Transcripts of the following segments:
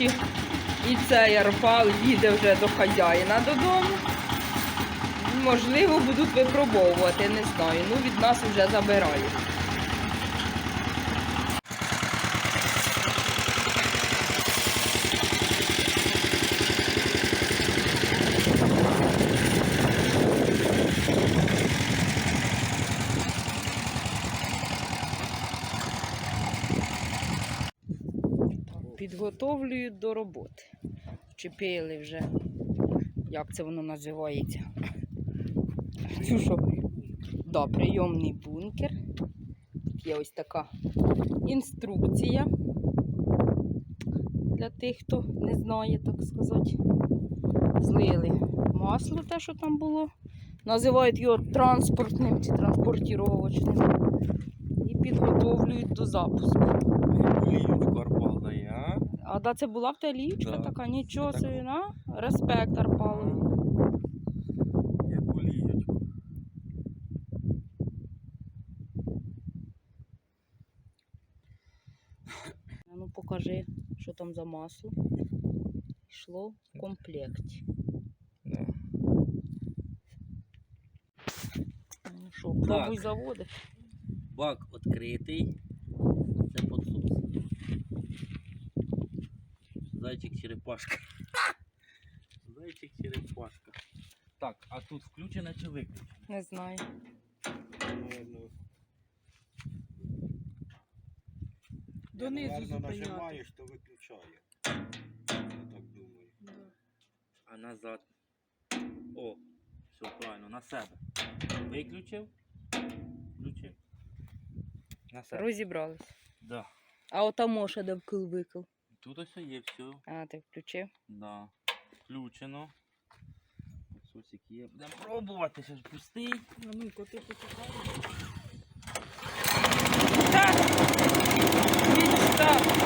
нарешті і цей арпал їде вже до хазяїна додому. Можливо, будуть випробовувати, не знаю. Ну, від нас вже забирають. Підготовлюють до роботи. Вчепили вже, як це воно називається? Цю що? Да, прийомний бункер. Тут є ось така інструкція для тих, хто не знає, так сказати. Злили масло, те, що там було. Називають його транспортним чи транспортіровочним. І підготовлюють до запуску. Ліючку арпал дає, а? А да, це була в те лічка Да. така, нічого Це собі, на? Респект Арпалові. Ліючку? А Ну покажи, що там за масло. Йшло в комплекті. Да. Ну що, пробуй заводити. Бак відкритий. Це подсос. Зайчик черепашка. Зайчик черепашка. Так, а тут включено чи виключено? Не знаю. Донизу Наверно, зупиняти. нажимаєш, то виключає. Я так думаю. А назад. О, все правильно, на себе. Виключив. Включив. На себе. Розібрались. Да. А отамо ще де вкил-викил. Тут ось є все. А, ти включив. Да. Включено. Сосик є. Будемо пробувати, ще ж пустий. А ну, коти почекай. Так! Відстав!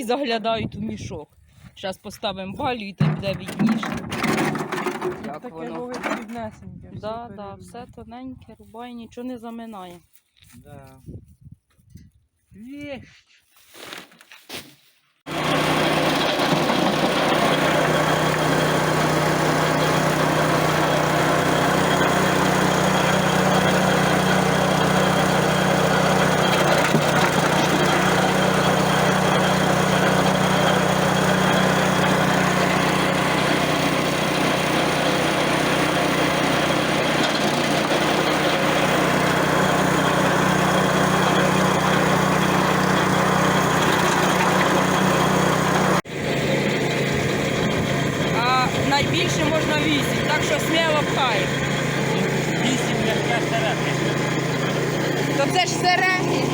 Всі заглядають у мішок. Зараз поставимо балю і там буде відніше. Як Таке воно? ровить піднесеньке. Так, да, да, все тоненьке, рубай, нічого не заминає. Да. Вещь. То це ж сереги.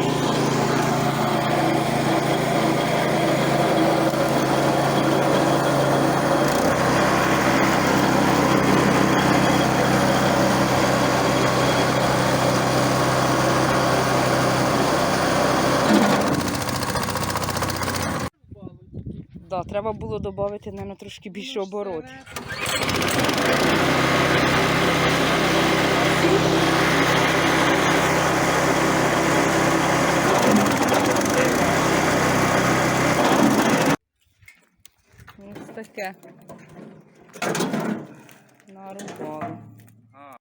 Да, треба було додати, мабуть, трошки більше оборотів. Ось таке. Нарубали. А.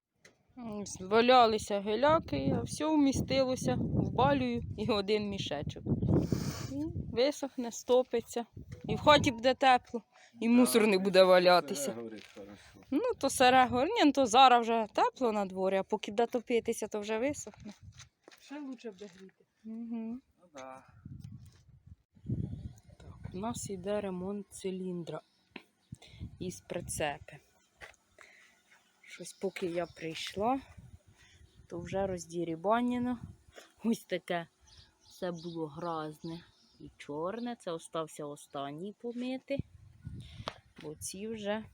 Валялися геляки, а все вмістилося в балію і один мішечок. І висохне, стопиться. І в хаті буде тепло, і мусор не буде валятися. Ну, то сере горні, ну, то зараз вже тепло на дворі, а поки буде топитися, то вже висохне. Ще лучше буде гріти. Угу. Ну да. Так, у нас йде ремонт циліндра із прицепи. Щось поки я прийшла, то вже роздірібанено. Ось таке все було гразне і чорне. Це остався останній помити. Бо ці вже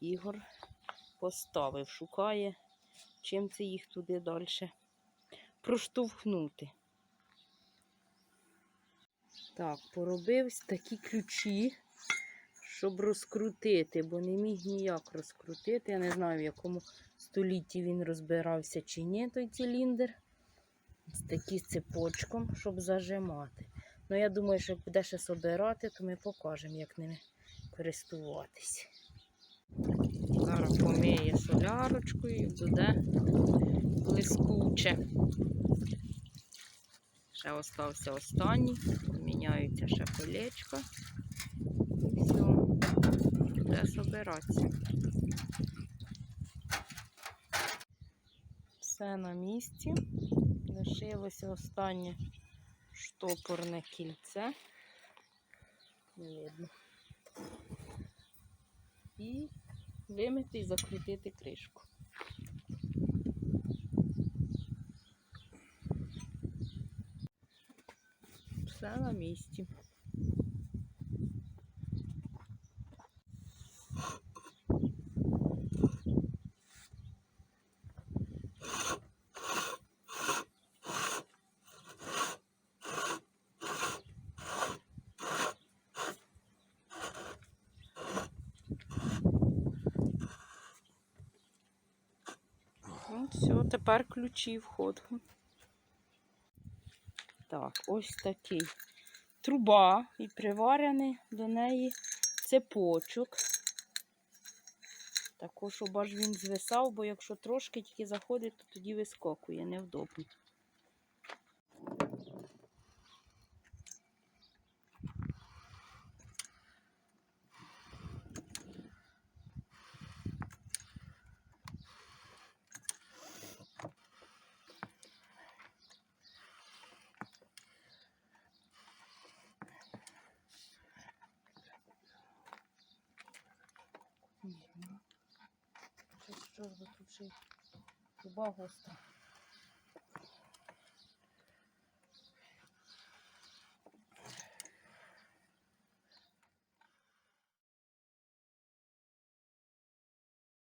Ігор поставив, шукає, чим це їх туди далі проштовхнути. Так, поробив такі ключі, щоб розкрутити, бо не міг ніяк розкрутити. Я не знаю, в якому столітті він розбирався чи ні, той такі з цепочком, щоб зажимати. Ну, я думаю, що буде ще собирати, то ми покажемо, як ними користуватись. Зараз помиє солярочкою і буде блискуче. Ще остався останній. Міняються ще колечка. І все. Буде собиратися. Все на місці. Лишилося останнє штопорне кільце. Не видно. І вимити і закрутити кришку. Все на місці. Ну, все, тепер ключі вход. Так, ось такий труба і приварений до неї цепочок. Також, щоб аж він звисав, бо якщо трошки тільки заходить, то тоді вискокує, невдобно. Що ж, бо тут ще й гостра.